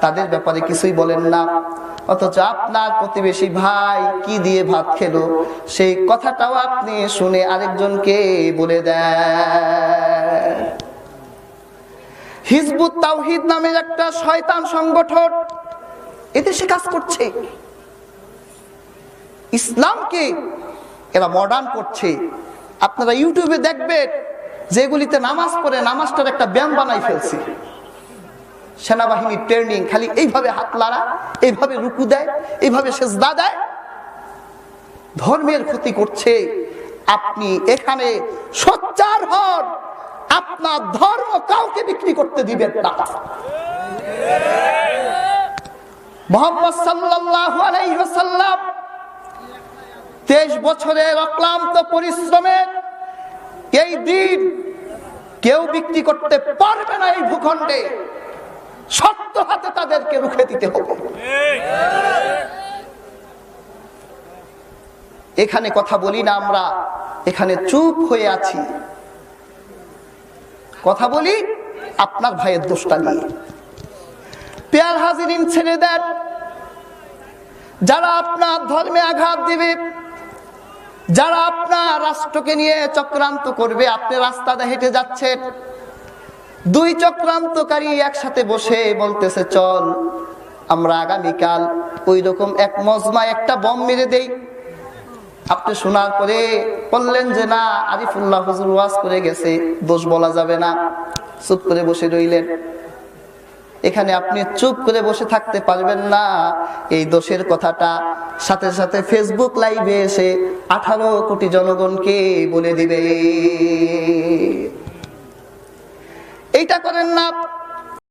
তাদের ব্যাপারে কিছুই বলেন না। অথচ আপনার প্রতিবেশী ভাই কি দিয়ে ভাত খেলো? সেই কথাটাও আপনি শুনে আরেকজনকে বলে দেন। হিজবুত তাওহিদ নামের একটা শয়তান সংগঠন এদেশে কাজ করছে। ইসলামকে এরা মডার্ন করছে। আপনারা ইউটিউবে দেখবেন, যেগুলিতে নামাজ পড়ে নামাজটার একটা ব্যায়াম বানাই ফেলছে। সেনাবাহিনীর ট্রেনিং খালি এইভাবে হাত লাড়া এইভাবে রুকু দেয়, এইভাবে সেজদা দেয়। ধর্মের ক্ষতি করছে। আপনি এখানে সোচ্চার হন। আপনার ধর্ম কাউকে বিক্রি করতে দিবেন না। তেইশ অক্লান্ত এই দিন কেউ বিক্রি করতে পারবে না এই ভূখণ্ডে। শক্ত হাতে তাদেরকে রুখে দিতে হবে। এখানে কথা বলি না আমরা, এখানে চুপ হয়ে আছি। কথা বলি, আপনার ভাইয়ের দোষটা নিয়ে। পেয়ার হাজিরিন ছেড়ে দেন। যারা আপনার ধর্মে আঘাত দিবে, যারা আপনার রাষ্ট্রকে নিয়ে চক্রান্ত করবে, আপনি রাস্তাতে হেঁটে যাচ্ছেন। দুই চক্রান্তকারী একসাথে বসে বলতেছে, চল, আমরা আগামীকাল ওই রকম এক মজমা একটা বম মেরে দেই। আপনি শোনার পরে বললেন যে, না, আরিফুল্লাহ হুজুর ওয়াজ করে গেছে, দোষ বলা যাবে না। চুপ করে বসে রইলেন। এখানে আপনি চুপ করে বসে থাকতে পারবেন না। এই দোষের কথাটা সাথে সাথে ফেসবুক লাইভে এসে আঠারো কোটি জনগণকে বলে দিবে। এইটা করেন না